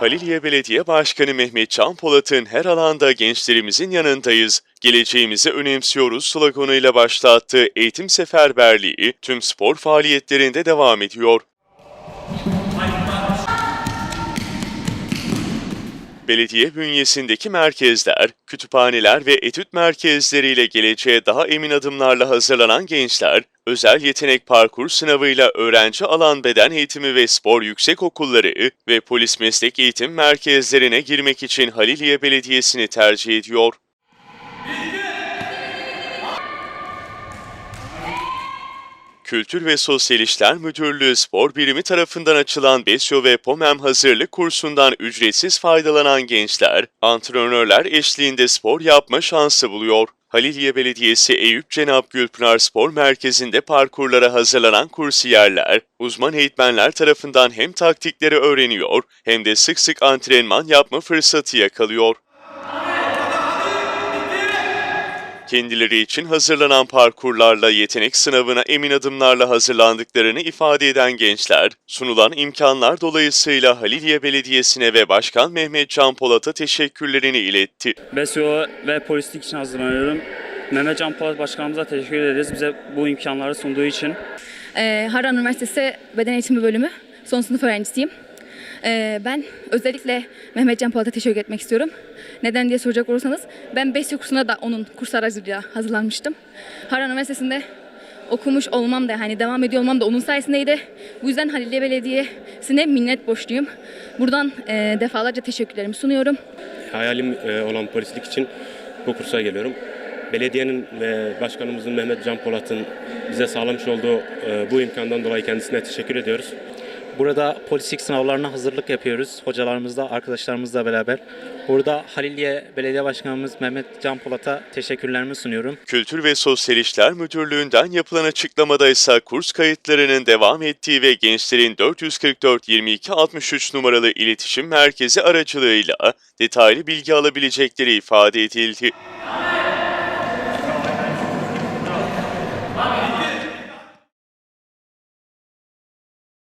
Haliliye Belediye Başkanı Mehmet Can Polat'ın her alanda gençlerimizin yanındayız, geleceğimizi önemsiyoruz sloganıyla başlattığı eğitim seferberliği tüm spor faaliyetlerinde devam ediyor. Belediye bünyesindeki merkezler, kütüphaneler ve etüt merkezleriyle geleceğe daha emin adımlarla hazırlanan gençler, özel yetenek parkur sınavıyla öğrenci alan beden eğitimi ve spor yüksek okulları ve polis meslek eğitim merkezlerine girmek için Haliliye Belediyesi'ni tercih ediyor. Kültür ve Sosyal İşler Müdürlüğü Spor Birimi tarafından açılan Besyo ve Pomem hazırlık kursundan ücretsiz faydalanan gençler, antrenörler eşliğinde spor yapma şansı buluyor. Haliliye Belediyesi Eyüp Cenap Gülpınar Spor Merkezi'nde parkurlara hazırlanan kursiyerler, uzman eğitmenler tarafından hem taktikleri öğreniyor hem de sık sık antrenman yapma fırsatı yakalıyor. Kendileri için hazırlanan parkurlarla yetenek sınavına emin adımlarla hazırlandıklarını ifade eden gençler, sunulan imkanlar dolayısıyla Haliliye Belediyesi'ne ve Başkan Mehmet Can Polat'a teşekkürlerini iletti. BESYO ve polislik için hazırlanıyorum. Mehmet Can Polat Başkanımıza teşekkür ederiz bize bu imkanları sunduğu için. Ee, Harran Üniversitesi Beden Eğitimi Bölümü son sınıf öğrencisiyim. Ee, ben özellikle Mehmet Can Polat'a teşekkür etmek istiyorum. Neden diye soracak olursanız ben BESYO kursuna da onun kurs aracılığıyla hazırlanmıştım. Harran Üniversitesi'nde okumuş olmam da hani devam ediyor olmam da onun sayesindeydi. Bu yüzden Haliliye Belediyesi'ne minnet borçluyum. Buradan e, defalarca teşekkürlerimi sunuyorum. Hayalim e, olan polislik için bu kursa geliyorum. Belediyenin ve başkanımızın Mehmet Can Polat'ın bize sağlamış olduğu e, bu imkandan dolayı kendisine teşekkür ediyoruz. Burada polislik sınavlarına hazırlık yapıyoruz. Hocalarımızla, arkadaşlarımızla beraber. Burada Haliliye Belediye Başkanımız Mehmet Can Polat'a teşekkürlerimi sunuyorum. Kültür ve Sosyal İşler Müdürlüğü'nden yapılan açıklamada ise kurs kayıtlarının devam ettiği ve gençlerin 444 22 63 numaralı iletişim merkezi aracılığıyla detaylı bilgi alabilecekleri ifade edildi.